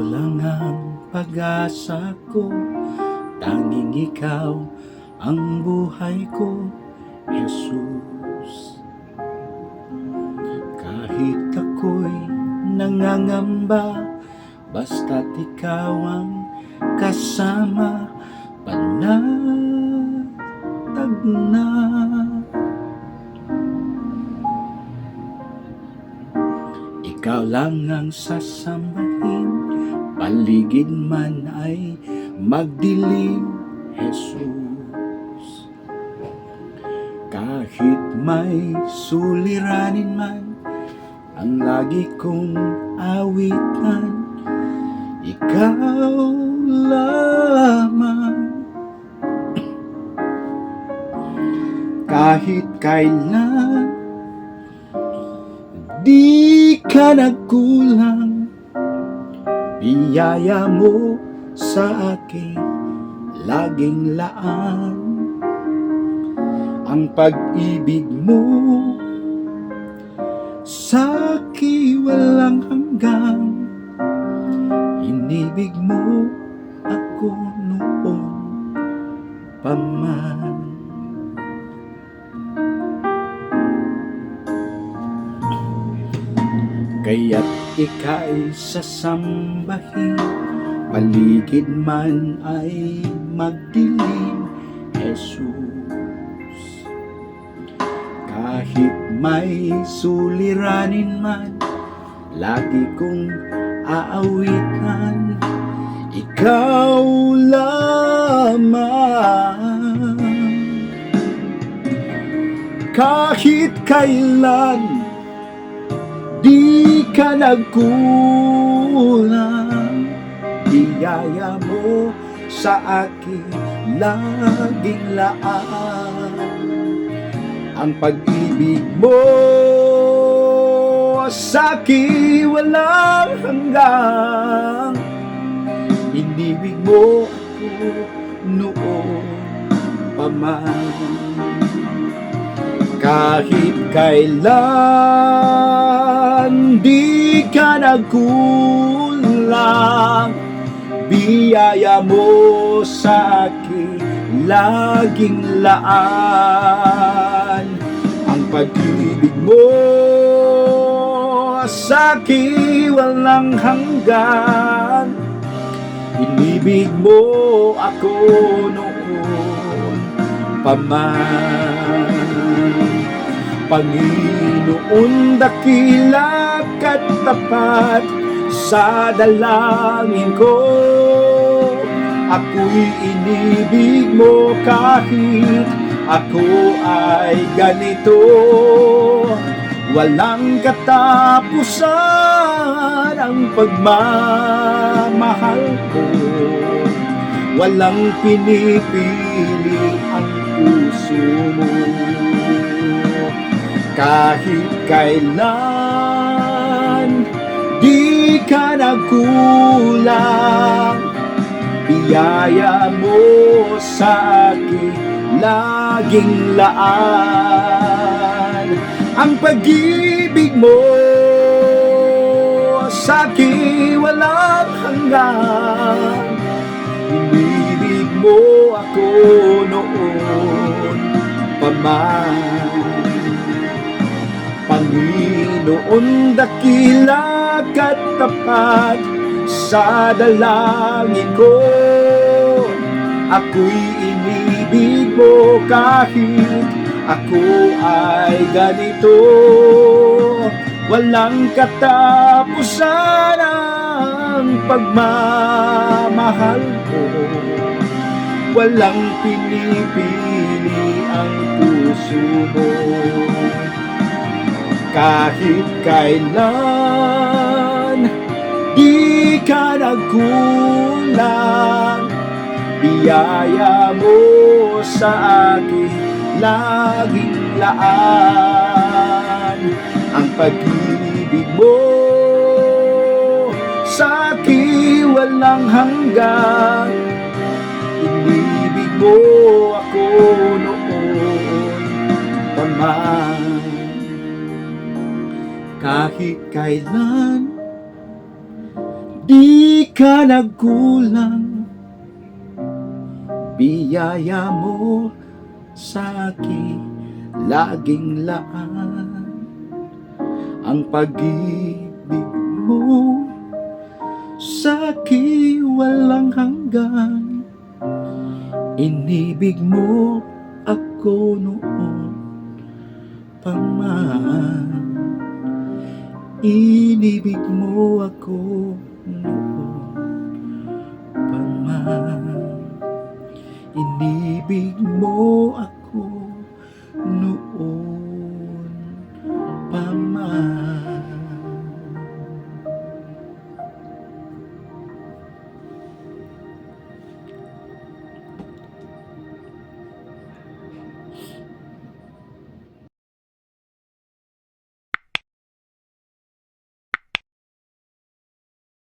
lang ang pag-asa ko. Tanging ikaw ang buhay ko, Jesus. Kahit ako'y nangangamba Basta't ikaw ang kasama Panatag na Ikaw lang ang sasambahin Paligid man ay magdilim, Jesus. Kahit may suliranin man Ang lagi kong awitan Ikaw lamang. Kahit kailan Di ka nagkulang Biyaya mo sa akin Laging laan. Ang pag-ibig mo Sa akin walang hanggang Inibig mo ako noon pa Kaya't ika'y sasambahin Paligid man ay magdilim Jesus. Kahit may suliranin man Lagi kong aawitan Ikaw lamang. Kahit kailan ka nagkulang Biyaya mo sa akin Laging laan Ang pag-ibig mo Sa akin walang hanggang Inibig mo ako noon pa man. Kahit kailan di ka nagkulang. Biyaya mo sa akin laging laan. Ang pag-ibig mo sa akin walang hanggan. Inibig mo ako noon pa man Panginoon dakila at tapat sa dalangin ko. Ako'y inibig mo kahit ako ay ganito. Walang katapusan ang pagmamahal ko. Walang pinipili ang puso mo kahit kailan di ka nagkulang. Biyaya mo sa akin laging laan. Ang pag-ibig mo sa akin walang hanggan. Inibig mo ako noon pa Panginoon dakila at tapat sa dalangin ko. Ako'y inibig mo kahit ako ay ganito. Walang katapusan ang pagmamahal ko. Walang pinipili ang puso mo kahit kailan Di ka nagkulang. Biyaya mo sa akin Laging laan. Ang pag-ibig mo Sa akin walang hanggan. Inibig mo ako noon pa man kahit kailan Di ka nagkulang. Biyaya mo sa akin laging laan. Ang pag-ibig mo sa akin walang hanggan. Inibig mo ako noon pa man Inibig mo ako noon pa man Inibig mo